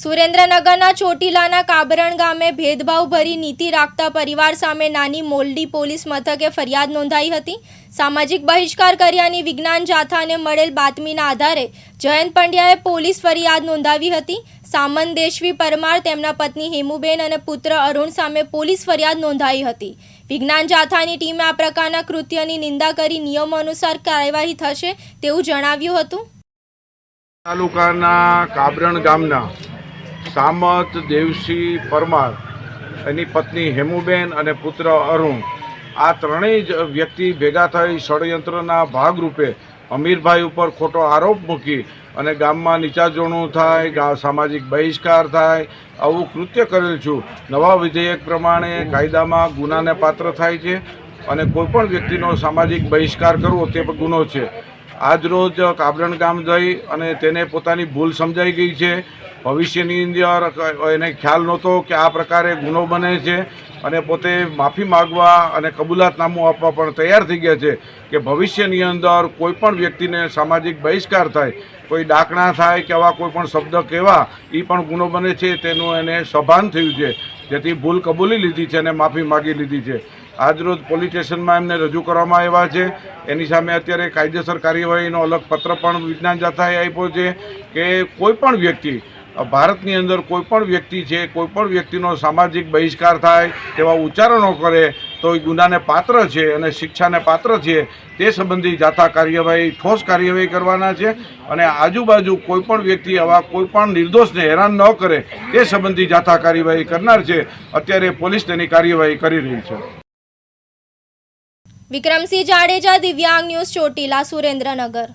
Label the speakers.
Speaker 1: સુરેન્દ્રનગરના ચોટીલાના કાબરણ ગામે ભેદભાવ ભરી નીતિ રાખતા પરિવાર સામે નાની મોલડી પોલીસ મથકે ફરિયાદ નોંધાઈ હતી. સામાજિક બહિષ્કાર કર્યાની વિજ્ઞાન જાથાને મળેલ બાતમીના આધારે જયંત પંડ્યાએ પોલીસ ફરિયાદ નોંધાવી હતી. સામન દેશવી પરમાર, તેમના પત્ની હેમુબેન અને પુત્ર અરુણ સામે પોલીસ ફરિયાદ નોંધાઈ હતી. વિજ્ઞાન જાથાની ટીમે આ પ્રકારના કૃત્યની નિંદા કરી નિયમો અનુસાર કાર્યવાહી થશે તેવું જણાવ્યું હતું.
Speaker 2: તાલુકાના કાબરણ ગામના સામત દેવસિંહ પરમાર, એની પત્ની હેમુબેન અને પુત્ર અરુણ. આ ત્રણેય જ વ્યક્તિ ભેગા થઈ ષડયંત્રના ભાગરૂપે અમીરભાઈ ઉપર ખોટો આરોપ મૂકી અને ગામમાં નીચાજોણું થાય, ગા, સામાજિક બહિષ્કાર થાય, આવું કૃત્ય કરેલ છું. નવા વિધેયક પ્રમાણે કાયદામાં ગુનાને પાત્ર થાય છે અને કોઈપણ વ્યક્તિનો સામાજિક બહિષ્કાર કરવો તે ગુનો છે. આજરોજ કાબરણ ગામ જઈ અને તેને પોતાની ભૂલ સમજાઈ ગઈ છે. ભવિષ્યની અંદર એને ખ્યાલ નહોતો કે આ પ્રકારે ગુનો બને છે અને પોતે માફી માગવા અને કબૂલાતનામું આપવા પણ તૈયાર થઈ ગયા છે કે ભવિષ્યની અંદર કોઈ પણ વ્યક્તિને સામાજિક બહિષ્કાર થાય, કોઈ ડાકણા થાય કે આવા કોઈ પણ શબ્દ કહેવા એ પણ ગુનો બને છે, તેનું એને સભાન થયું છે. જેથી ભૂલ કબૂલી લીધી છે અને માફી માગી લીધી છે. આજરોજ પોલીસ સ્ટેશનમાં એમને રજૂ કરવામાં આવ્યા છે. એની સામે અત્યારે કાયદેસર કાર્યવાહીનો અલગ પત્ર પણ વિજ્ઞાન જાથાએ આપ્યો છે કે કોઈ પણ વ્યક્તિ ભારતની અંદર કોઈ પણ વ્યક્તિ છે, કોઈ પણ વ્યક્તિનો સામાજિક બહિષ્કાર થાય, તેવા ઉચ્ચારણો કરે, તો એ ગુનાને પાત્ર છે અને શિક્ષાને પાત્ર છે, તે સંબંધી જાથા કાર્યવાહી, ઠોસ કાર્યવાહી કરવાના છે અને આજુબાજુ કોઈ પણ વ્યક્તિ આવા કોઈ પણ નિર્દોષને હેરાન ન કરે, તે સંબંધી જાથા કાર્યવાહી કરનાર છે. અત્યારે પોલીસ તેની કાર્યવાહી કરી રહી છે.
Speaker 1: વિક્રમસિંહ જાડેજા, દિવ્યાંગ ન્યૂઝ ચોટીલા, સુરેન્દ્રનગર.